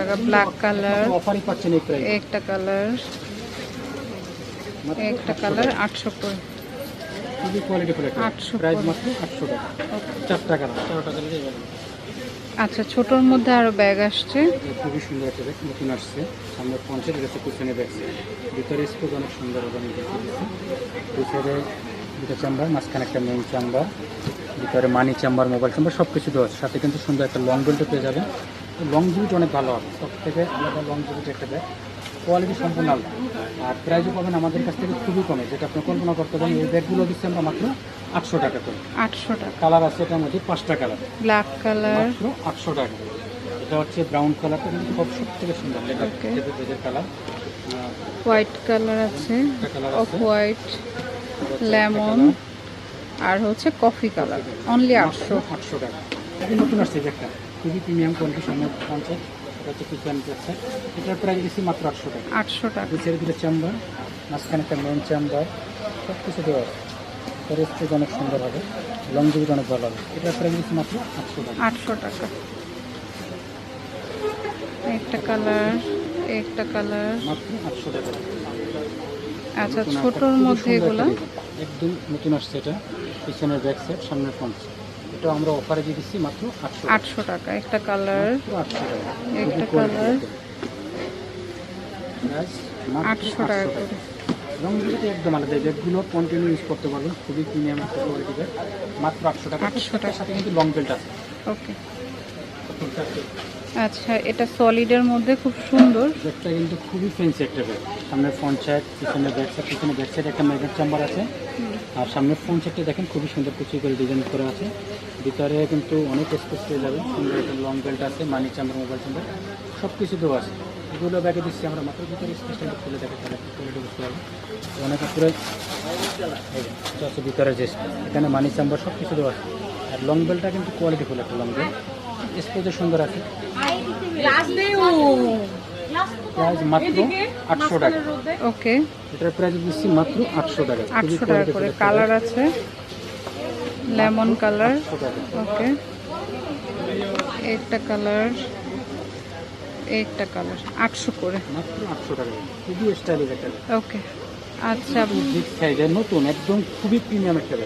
টাকা black colour অফারই পাচ্ছেন এই প্রাইস একটা কালার একটা কালার আটশো করে খুবই কোয়ালিটি ফুল একটা 800 প্রাইস করে। মাত্র আটশো টাকা। চারটা কালার চারটা কালার আচ্ছা ছোটোর মধ্যে আরও ব্যাগ আসছে। খুবই সুন্দর একটা ব্যাগ নতুন আসছে। সামনে পঞ্চায়েত গেছে পিছনে ব্যাগ ভিতরে স্পোজ অনেক সুন্দর দেখে দিচ্ছি দুটো চেম্বার মাঝখানে একটা মেইন চেম্বার ভিতরে মানি চেম্বার মোবাইল চেম্বার সব কিছু দেওয়া আছে। সাথে কিন্তু সুন্দর একটা লং বেল্টও পেয়ে যাবেন। লং জিবিট অনেক ভালো হবে। সব থেকে আলাদা লং জিবিট একটা ব্যাগ কোয়ালিটি সম্পূর্ণ আলাদা। আর প্রাইসও পাবেন আমাদের কাছ থেকে খুবই কমে। যেটা আপনি কল্পনা করতে পারেন এই ব্যাগগুলো দিচ্ছি আমরা মাত্র আটশো টাকা করে। আটশো টাকা। কালার আছে এটার মধ্যে পাঁচটা কালার ব্ল্যাক কালার মাত্র আটশো টাকা। এটা হচ্ছে ব্রাউন কালারটা কিন্তু খুব সব থেকে সুন্দর. লেদার কালার হোয়াইট কালার আছে অফ হোয়াইট লেমন আর হচ্ছে কফি কালার অনলি আটশো। আটশো টাকা। নতুন আসছে একটা খুবই প্রিমিয়াম সামনে পঞ্চাশ এটা হচ্ছে কিচেন যাচ্ছে এটার প্রাইস দিচ্ছি মাত্র আটশো টাকা। আটশো টাকা। সাইডে দুটো চেম্বার মাঝখানে একটা মেন চেম্বার সব কিছু দেওয়া আছে। রেস্টেজ অনেক সুন্দর হবে লং জিবিট অনেক ভালো হবে। এটার প্রাইস দিচ্ছি মাত্র আটশো টাকা। আটশো টাকা। একটা কালার একটা কালার মাত্র আটশো টাকা। আচ্ছা ছোটোর মধ্যে এগুলো? একদম নতুন আসছে এটা। পিছনের ব্যাক সাইড সামনের ফ্রন্ট এটা আমরা অফারে দিয়ে দিচ্ছি মাত্র আটশো আটশো টাকা একটা কালার আটশো টাকা। একটা কালার quality colour। একটা। Price মাত্র আটশো টাকা করে। একদম আলাদা। ব্যাগগুলো কন্টিনিউ ইউজ করতে পারবেন। খুবই প্রিমিয়াম একটা কোয়ালিটি ব্যাগ মাত্র আটশো টাকা। 800 টাকার সাথে কিন্তু লং বেল্ট আছে। ওকে আচ্ছা এটা সলিডের মধ্যে খুব সুন্দর। ব্যাগটা কিন্তু খুবই ফেন্সি একটা ব্যাগ সামনের ফ্রন্ট সাইড পিছনে ব্যাক সাইড পিছনে ব্যাক সাইড একটা ম্যাগনেট চেম্বার আছে। আর সামনের ফ্রন্ট সাইডটা দেখেন খুবই সুন্দর কুচি করে ডিজাইন করা আছে। ভিতরে কিন্তু অনেক স্পেস পেয়ে যাবে সুন্দর একটা লং বেল্ট আছে মানি চেম্বার মোবাইল চেম্বার সব কিছু দেওয়া আছে। এগুলো ব্যাগে দিচ্ছি আমরা মাত্র ভিতরে স্পেসটা খুলে দেখে তাহলে কোয়ালিটি বুঝতে পারব অনেক হচ্ছে ভিতরে যে এখানে মানি চেম্বার সব কিছু দেওয়া আছে। আর লং বেল্টটা কিন্তু কোয়ালিটি ফুল একটা লং বেল্ট স্পেসও সুন্দর আছে। প্রাইস মাত্র আটশো টাকা। ওকে। এটার প্রাইস দিচ্ছি মাত্র আটশো টাকা। আটশো টাকা করে কালার আছে। Lemon colour. ওকে। একটা কালার একটা কালার আটশো করে। মাত্র আটশো টাকা। খুবই স্টাইলিশ একটা। ওকে। আচ্ছা। নতুন একদম খুবই প্রিমিয়াম একটা